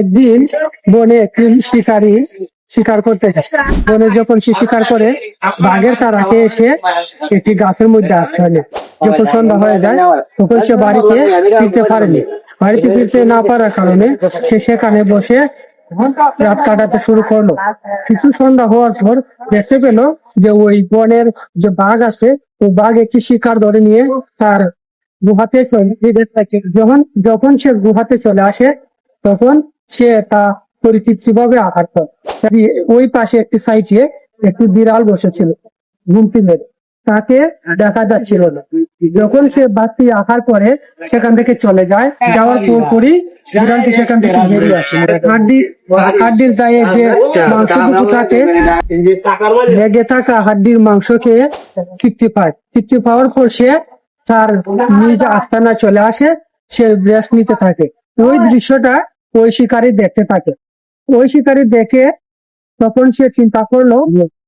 একদিন বনে একটি শিকারী শিকার করতে যায়। বনে যখন সে শিকার করে, বাঘের তারাকে এসে একটি গাছের মধ্যে আশ্রয় নেয় যখন সন্ধ্যা হয়ে যায়, তখন সে বাড়িতে ফিরতে পারেনি। বাড়িতে ফিরতে না পারার কারণে সে সেখানে বসে রাত কাটাতে শুরু করল। কিছু সন্ধ্যা হওয়ার পর দেখতে পেল যে ওই বনের যে বাঘ আছে ওই বাঘ একটি শিকার ধরে নিয়ে তার গুহাতে। যখন যখন সে গুহাতে চলে আসে, তখন সে তা পরিতৃপ্তি ভাবে আঘাত করে। ওই পাশে একটি সাইডে একটি বিড়াল বসেছিল মেরে তাকে দেখা যাচ্ছিল না। যখন সে বাঘটি আঘাত পরে সেখান থেকে চলে যায়। যাওয়ার পরপরই বিড়ালটি সেখান থেকে বেরিয়ে আসে। হাড্ডি, হাড্ডির গায়ে যে মাংসটুকু থাকে, লেগে থাকা হাড্ডির মাংস খেয়ে তৃপ্তি পায়। তৃপ্তি পাওয়ার পর সে তার নিজ আস্তানা চলে আসে, সে রেস্ট নিতে থাকে। ওই দৃশ্যটা ওই শিকারী দেখতে থাকে। ওই শিকারী দেখে তখন সে চিন্তা করল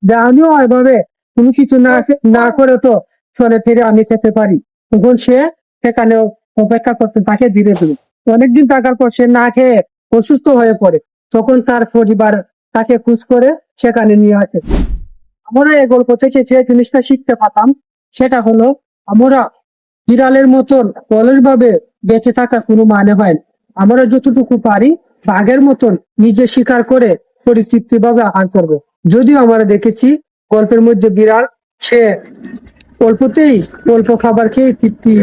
যে আমিও এভাবে কোনো কিছু না না করে তো চলে ফিরে আমি খেতে পারি। তখন সে সেখানে অপেক্ষা করতে থাকে ধীরে ধীরে। অনেকদিন থাকার পর সে না খেয়ে অসুস্থ হয়ে পড়ে। তখন তার পরিবার তাকে খুঁজ করে সেখানে নিয়ে আসে। আমরা এই গল্প থেকে যে জিনিসটা শিখতে পাতাম সেটা হলো আমরা বিড়ালের মতন অলস ভাবে বেঁচে থাকা কোনো মানে হয় না। আমরা যতটুকু পারি বাঘের মতন নিজে শিকার করে পরিতৃপ্তি ভাবে আহার করব। যদিও আমরা দেখেছি গল্পের মধ্যে বিড়াল, সে অল্পতেই অল্প খাবার খেয়ে তৃপ্তি,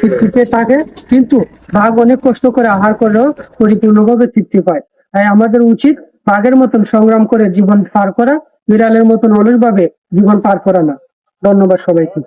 তৃপ্তিতে থাকে, কিন্তু বাঘ অনেক কষ্ট করে আহার করলেও পরিপূর্ণভাবে তৃপ্তি পায়। তাই আমাদের উচিত বাঘের মতন সংগ্রাম করে জীবন পার করা, বিড়ালের মতন অলস ভাবে জীবন পার করা না। ধন্যবাদ সবাইকে।